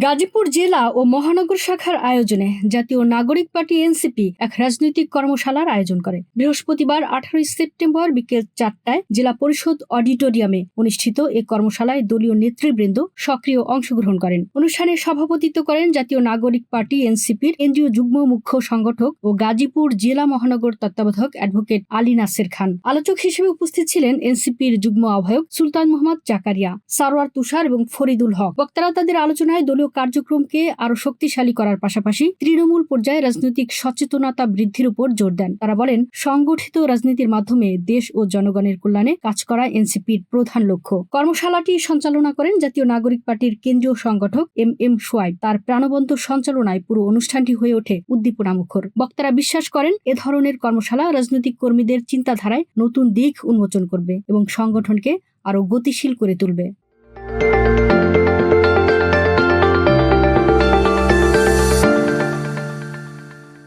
গাজীপুর জেলা ও মহানগর শাখার আয়োজনে জাতীয় নাগরিক পার্টি এনসিপি এক রাজনৈতিক কর্মশালার আয়োজন করে। বৃহস্পতিবার আঠারোই সেপ্টেম্বর বিকেল চারটায় জেলা পরিষদ অডিটোরিয়ামে অনুষ্ঠিত এ কর্মশালায় দলীয় নেতৃবৃন্দ সক্রিয় অংশগ্রহণ করেন। অনুষ্ঠানে সভাপতিত্ব করেন জাতীয় নাগরিক পার্টি এনসিপির কেন্দ্রীয় যুগ্ম মুখ্য সংগঠক ও গাজীপুর জেলা মহানগর তত্ত্বাবধায়ক অ্যাডভোকেট আলী নাসের খান। আলোচক হিসেবে উপস্থিত ছিলেন এনসিপির যুগ্ম আহ্বায়ক সুলতান মোহাম্মদ জাকারিয়া, সারোয়ার তুষার এবং ফরিদুল হক। বক্তারা তাদের আলোচনায় দলীয় কার্যক্রমকে আরও শক্তিশালী করার পাশাপাশি তৃণমূল পর্যায়ে রাজনৈতিক সচেতনতা বৃদ্ধির উপর জোর দেন। তারা বলেন, সংগঠিত রাজনীতির মাধ্যমে দেশ ও জনগণের কল্যাণে কাজ করা এনসিপির প্রধান লক্ষ্য। কর্মশালাটি সঞ্চালনা করেন জাতীয় নাগরিক পার্টির কেন্দ্রীয় সংগঠক এম এম সোয়াইব। তার প্রাণবন্ত সঞ্চালনায় পুরো অনুষ্ঠানটি হয়ে ওঠে উদ্দীপনামুখর। বক্তারা বিশ্বাস করেন, এ ধরনের কর্মশালা রাজনৈতিক কর্মীদের চিন্তাধারায় নতুন দিক উন্মোচন করবে এবং সংগঠনকে আরও গতিশীল করে তুলবে।